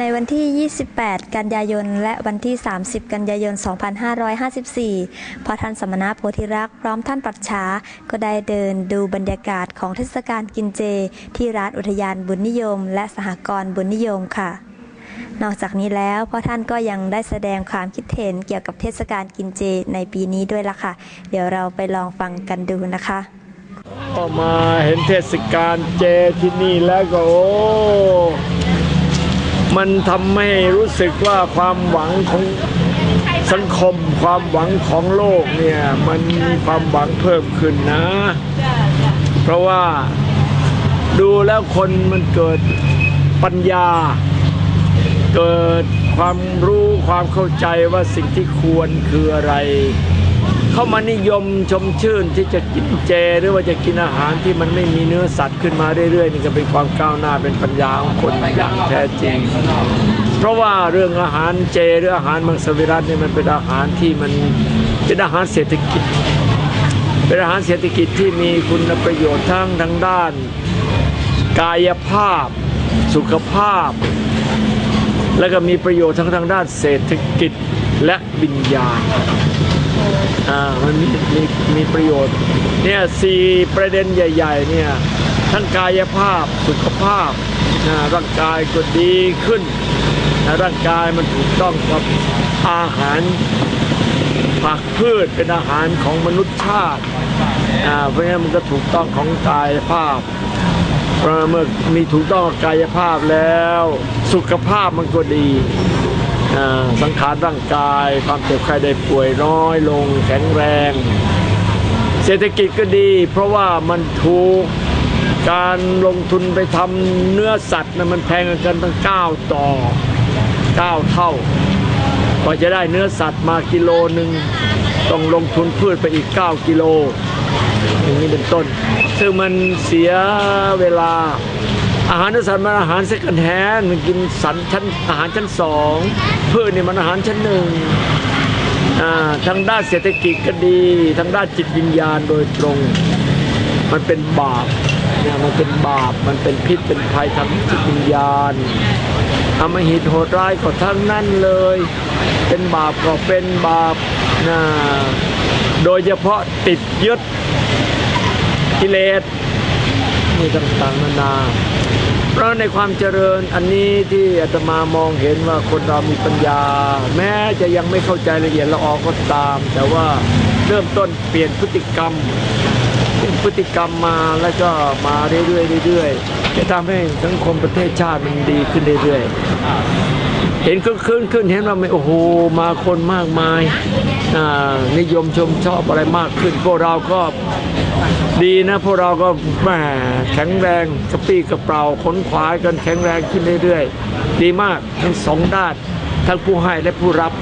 ในวันที่ 28 กันยายน และวันที่ 30 กันยายน 2554 พอท่านสมณะโพธิรักษ์พร้อมท่านปรัชชา ก็ได้เดินดูบรรยากาศของเทศกาลกินเจ ที่ร้านอุทยานบุญนิยม และสหกรณ์บุญนิยมค่ะ นอกจากนี้แล้วพ่อท่านก็ยังได้แสดงความคิดเห็นเกี่ยวกับเทศกาลกินเจในปีนี้ด้วยล่ะค่ะ เดี๋ยวเราไปลองฟังกันดูนะคะก็มาเห็นเทศกาลเจที่นี่แล้วก็โอ้ มันทำให้รู้สึกว่าความหวังของสังคมความหวังของโลกเนี่ยมันมีความหวังเพิ่มขึ้นนะ เพราะว่าดูแล้วคนมันเกิดปัญญา เกิดความรู้ความเข้าใจว่าสิ่งที่ควรคืออะไร เข้ามานิยมชมชื่นที่จะกินเจหรือว่าจะกินอาหารที่มันไม่มีเนื้อสัตว์ขึ้นมาเรื่อยๆนี่ก็เป็นความก้าวหน้าเป็นปัญญาของคนอย่างแท้จริง เพราะว่าเรื่องอาหารเจหรืออาหารมังสวิรัตนี่มันเป็นอาหารที่มันเป็นอาหารเศรษฐกิจ เป็นอาหารเศรษฐกิจที่มีคุณประโยชน์ทั้งทางด้าน กายภาพ สุขภาพ แล้วก็มีประโยชน์ทั้งทางด้านเศรษฐกิจและวิญญาณอ่ามันมีมีมีประโยชน์เนี่ยสี่ประเด็นใหญ่ ๆ เนี่ยทั้งกายภาพสุขภาพนะร่างกายก็ดีขึ้นนะร่างกายมันถูกต้องกับอาหารผักพืชเป็นอาหารของมนุษยชาติอ่าเพราะฉะนั้นมันก็ถูกต้องของกายภาพเพราะเมื่อมีถูกต้องกายภาพแล้ว สุขภาพมันก็ดี สังขารร่างกาย ความเจ็บไข้ได้ป่วยน้อยลงแข็งแรง เศรษฐกิจก็ดี เพราะว่ามันถูกการลงทุนไปทำเนื้อสัตว์นะมันแพงกันตั้งเก้าต่อเก้าเท่ากว่าจะได้เนื้อสัตว์มากิโลหนึ่งต้องลงทุนพืชไปอีก 9 กิโล อย่างนี้เป็นต้น ซึ่งมันเสียเวลา อาหารเนื้อสัตว์มันอาหารเซ็กันแฮนมันกินสันชั้นอาหารชั้นสองพืชนี่มันอาหารชั้นหนึ่งทางด้านเศรษฐกิจก็ดี ทางด้านจิตวิญญาณโดยตรง มันเป็นบาปเนี่ยมันเป็นบาปมันเป็นพิษเป็นภัยทางจิตวิญญาณอำมหิตโหดร้ายก็ทั้งนั้นเลย เป็นบาปก็เป็นบาปนะโดยเฉพาะติดยึดกิเลสนี่ต่างๆนานา เพราะในความเจริญอันนี้ที่อาตมามองเห็นว่าคนเรามีปัญญา แม้จะยังไม่เข้าใจละเอียดละออก็ตาม แต่ว่าเริ่มต้นเปลี่ยนพฤติกรรมเปลี่ยนพฤติกรรมมาแล้วก็มาเรื่อยๆเรื่อยๆจะทำให้สังคมประเทศชาติมันดีขึ้นเรื่อยๆ เห็นก็ขึ้นขึ้นเห็นว่าไม่โอ้โหมาคนมากมายนิยมชมชอบอะไรมากขึ้น พวกเราก็ดีนะพวกเราก็แหมแข็งแรงกระปี้กระเป๋าขนขวายกันแข็งแรงขึ้นเรื่อยๆ ดีมากทั้งสองด้าน ทั้งผู้ให้และผู้รับ